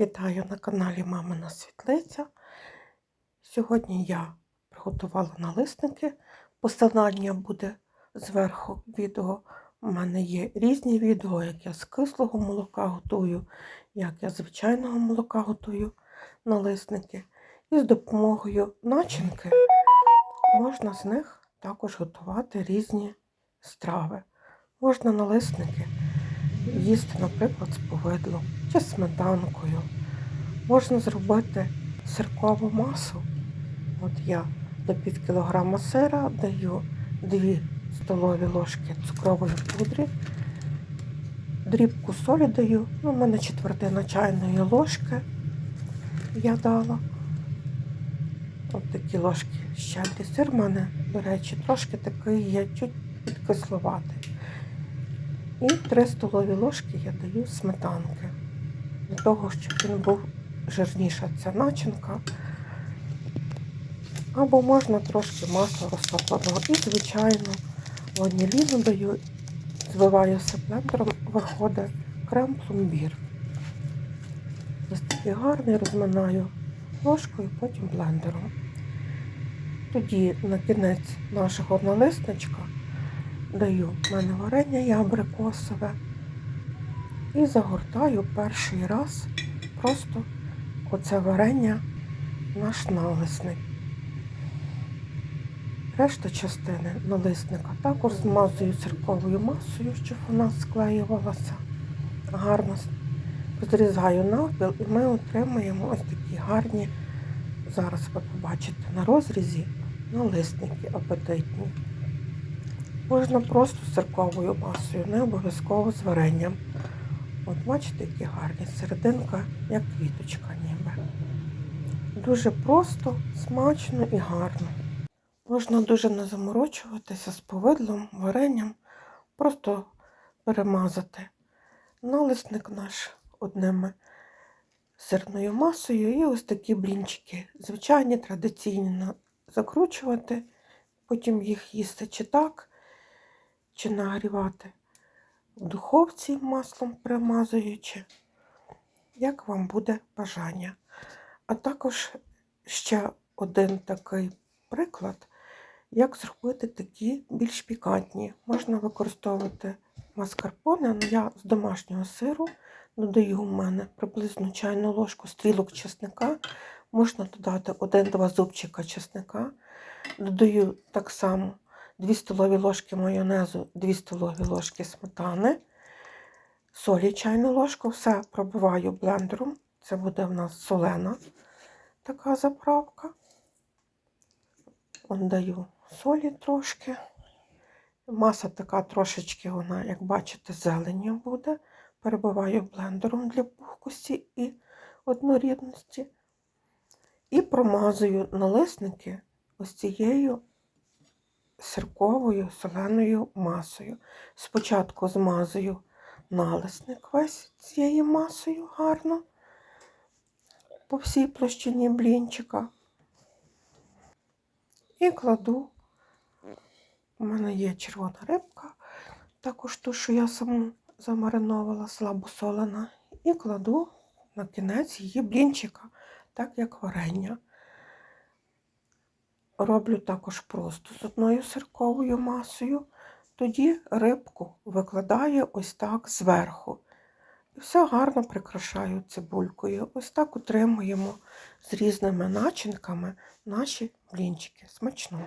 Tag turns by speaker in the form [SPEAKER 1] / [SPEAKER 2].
[SPEAKER 1] Вітаю на каналі Мамина Світлиця. Сьогодні я приготувала налисники. Посилання буде зверху відео. У мене є різні відео, як я з кислого молока готую, як я з звичайного молока готую налисники. І з допомогою начинки можна з них також готувати різні страви. Можна налисники їсти, наприклад, з повидлом чи сметанкою. Можна зробити сиркову масу. От я до пів кілограма сира даю 2 столові ложки цукрової пудри, дрібку солі даю, ну, у мене четвертина чайної ложки я дала. От такі ложки щедрий сир в мене, до речі, трошки такий є, чуть підкисловатий. І 3 столові ложки я даю сметанки. Того, щоб він був жирніша ця начинка. Або можна трошки масла розтопленого. І, звичайно, ваніліну даю, збиваю все блендером, виходить крем пломбір. Ось такий гарний розминаю ложкою, потім блендером. Тоді на кінець нашого налисничка даю в мене варення ябрикосове і загортаю перший раз просто оце варення наш налисник. Решта частини налисника також змазую цирковою масою, щоб вона склеювалася. Гарно розрізаю навпіл і ми отримаємо ось такі гарні, зараз ви побачите на розрізі, налисники апетитні. Можна просто з цирковою масою, не обов'язково з варенням. От бачите, які гарні серединка, як квіточка ніби. Дуже просто, смачно і гарно. Можна дуже не заморочуватися з повидлом, варенням, просто перемазати налисник наш одними сирною масою і ось такі блінчики. Звичайні, традиційні закручувати, потім їх їсти чи так чи нагрівати в духовці маслом примазуючи, як вам буде бажання. А також ще один такий приклад, як зробити такі більш пікантні. Можна використовувати маскарпоне, але я з домашнього сиру додаю в мене приблизно чайну ложку стрілок чесника. Можна додати 1-2 зубчика чесника. Додаю так само 2 столові ложки майонезу, 2 столові ложки сметани, солі чайну ложку, все пробиваю блендером. Це буде в нас солена така заправка. Вон даю солі трошки. Маса така трошечки, вона, як бачите, зеленю буде. Перебиваю блендером для пухкості і однорідності. І промазую налисники ось цією сирковою соленою масою. Спочатку змазую налисник весь цією масою гарно по всій площині блінчика. І кладу, у мене є червона рибка, також ту, що я саму замариновала, слабосолена, і кладу на кінець її блінчика, так як варення. Роблю також просто з одною сирковою масою, тоді рибку викладаю ось так зверху. І все гарно прикрашаю цибулькою. Ось так утримуємо з різними начинками наші блінчики. Смачного!